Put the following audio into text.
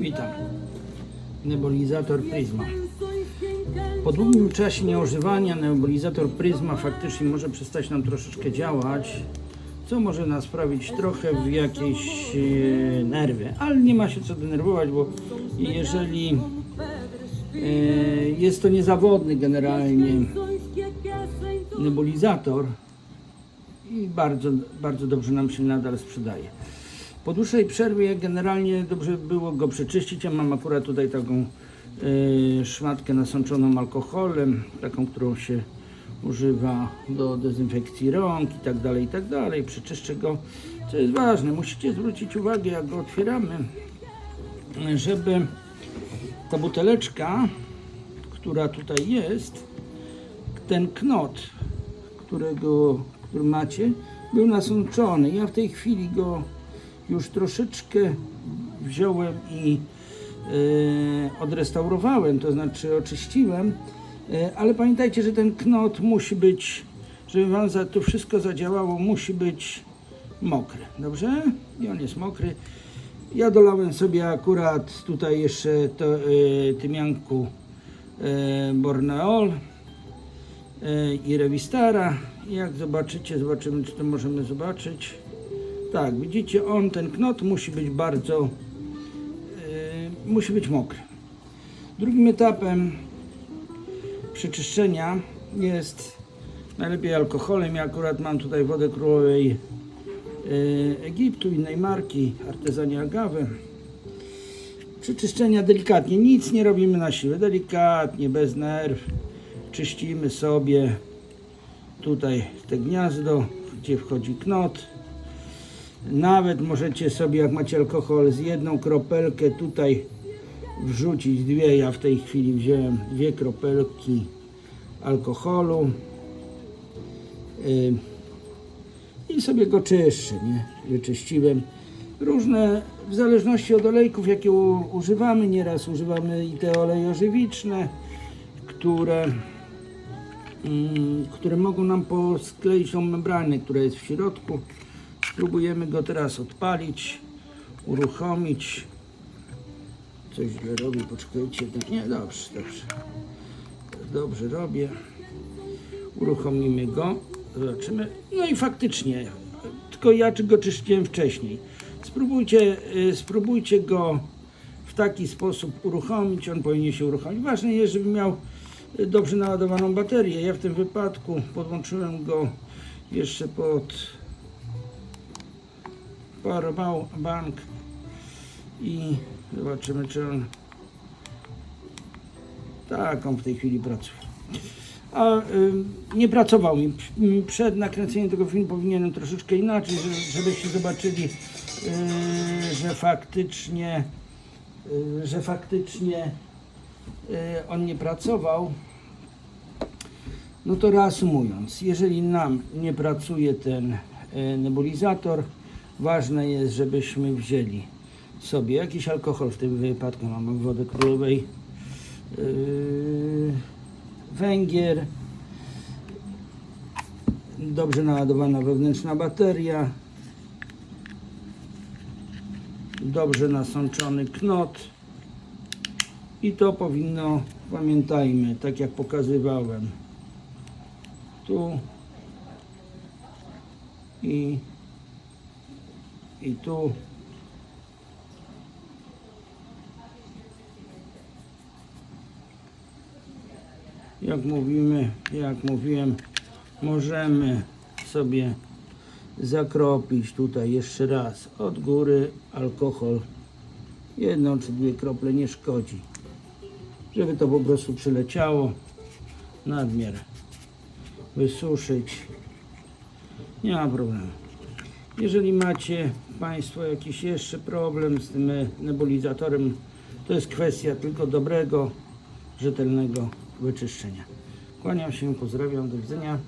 Witam. Nebulizator Prisma. Po długim czasie nieużywania nebulizator Prisma faktycznie może przestać nam troszeczkę działać, co może nas sprawić trochę w jakieś e, nerwy, ale nie ma się co denerwować, bo jeżeli e, jest to niezawodny generalnie nebulizator i bardzo, bardzo dobrze nam się nadal sprzedaje. Po dłuższej przerwie generalnie dobrze by było go przeczyścić. Ja mam akurat tutaj taką y, szmatkę nasączoną alkoholem, taką, którą się używa do dezynfekcji rąk i tak dalej, i tak dalej. Przeczyszczę go, co jest ważne. Musicie zwrócić uwagę, jak go otwieramy, żeby ta buteleczka, która tutaj jest, ten knot, którego, który macie, był nasączony. Ja w tej chwili go już troszeczkę wziąłem i e, odrestaurowałem, to znaczy oczyściłem, e, ale pamiętajcie, że ten knot musi być, żeby Wam za to wszystko zadziałało, musi być mokry, dobrze? I on jest mokry. Ja dolałem sobie akurat tutaj jeszcze to, e, tymianku Borneol i Revistara. Jak zobaczycie, zobaczymy czy to możemy zobaczyć. Tak, widzicie, on, ten knot musi być bardzo, yy, musi być mokry. Drugim etapem przeczyszczenia jest najlepiej alkoholem. Ja akurat mam tutaj wodę królowej yy, Egiptu, innej marki, artezanie agawy. Przeczyszczenia delikatnie, nic nie robimy na siłę, delikatnie, bez nerw. Czyścimy sobie tutaj te gniazdo, gdzie wchodzi knot. Nawet możecie sobie, jak macie alkohol, z jedną kropelkę tutaj wrzucić dwie. Ja w tej chwili wziąłem dwie kropelki alkoholu Yy, i sobie go czyszczę, nie? Wyczyściłem. Różne, w zależności od olejków, jakie używamy, nieraz używamy i te oleje żywiczne, które mm, które mogą nam poskleić tą membranę, która jest w środku. Spróbujemy go teraz odpalić, uruchomić. Coś źle robię, poczekajcie. Nie, dobrze, dobrze. Dobrze robię. Uruchomimy go, zobaczymy. No i faktycznie, tylko ja go czyściłem wcześniej. Spróbujcie, y, spróbujcie go w taki sposób uruchomić, on powinien się uruchomić. Ważne jest, żeby miał y, dobrze naładowaną baterię. Ja w tym wypadku podłączyłem go jeszcze pod Powerbank bank i zobaczymy czy on tak on w tej chwili pracuje. A y, nie pracował mi. Przed nakręceniem tego filmu powinienem troszeczkę inaczej żeby, żebyście zobaczyli y, że faktycznie y, że faktycznie y, on nie pracował. No to reasumując, jeżeli nam nie pracuje ten e, nebulizator, ważne jest, żebyśmy wzięli sobie jakiś alkohol, w tym wypadku mamy wodę królowej, yy, węgier, dobrze naładowana wewnętrzna bateria, dobrze nasączony knot i to powinno, pamiętajmy, tak jak pokazywałem, tu i i tu jak mówimy jak mówiłem możemy sobie zakropić tutaj jeszcze raz od góry alkohol jedną czy dwie krople nie szkodzi żeby to po prostu przyleciało nadmiar wysuszyć. Nie ma problemu. Jeżeli macie Państwo jakiś jeszcze problem z tym e, nebulizatorem, to jest kwestia tylko dobrego, rzetelnego wyczyszczenia. Kłaniam się, pozdrawiam, do widzenia.